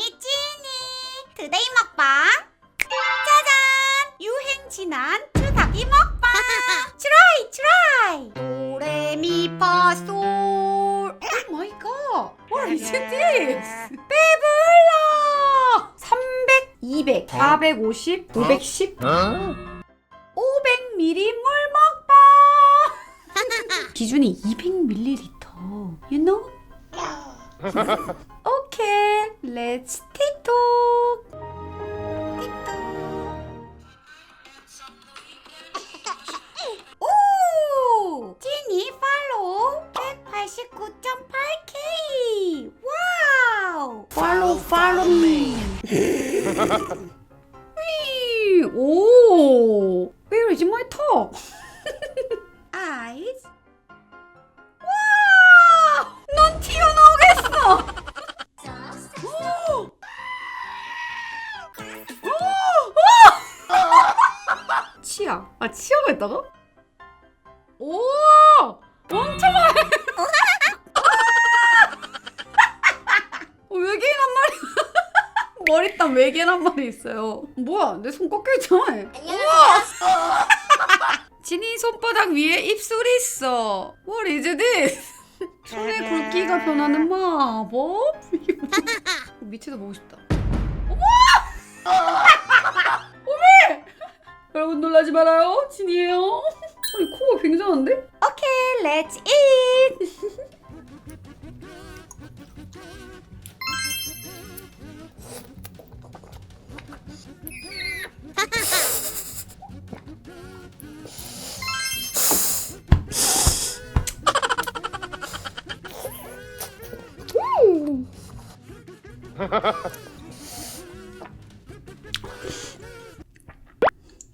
지니 드데이 먹방. 짜잔. 유행 지난 주다기 먹방. 트라이 트라이 도레미파솔. 오 마이 갓 What is this? 배불러. 300, 200, 450, 510 500ml 물 먹방. 기준이 200ml You know? Okay, let's TikTok. 오! 지니 팔로우 189.8K! 와우! 팔로우 팔로우 미. 위, 오! Where is my top? Eyes? 치아. 아, 치아가 있다가? 오! 엄청 많이! 어, 외계인 한 마리. 머리땀 외계인 한 마리 있어요. 뭐야, 내 손 꺾여 있잖아. 진이 손바닥 위에 입술이 있어. What is this? 손의 굵기가 변하는 마법? 밑에도 보고 싶다. 어메! 여러분 놀라지 말아요. 진이에요. 아니 코가 굉장한데? 오케이,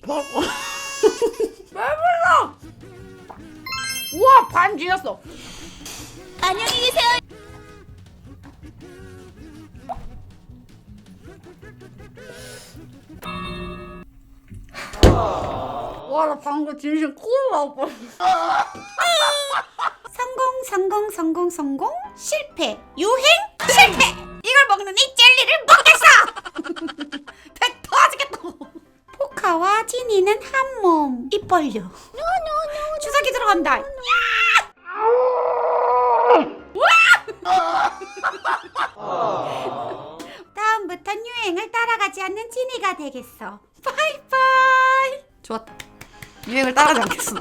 eat. 배불러! 우와 반 지났어. 안녕히 계세요. 와 나 방금 진심 코로 나올 뻔. 성공 성공 성공 성공 실패 유행 몸. 입 벌려. 주사기 들어간다. 야! 다음부턴 유행을 따라가지 않는 지니가 되겠어. 바이바이. 좋았다. 유행을 따라가지 않겠어.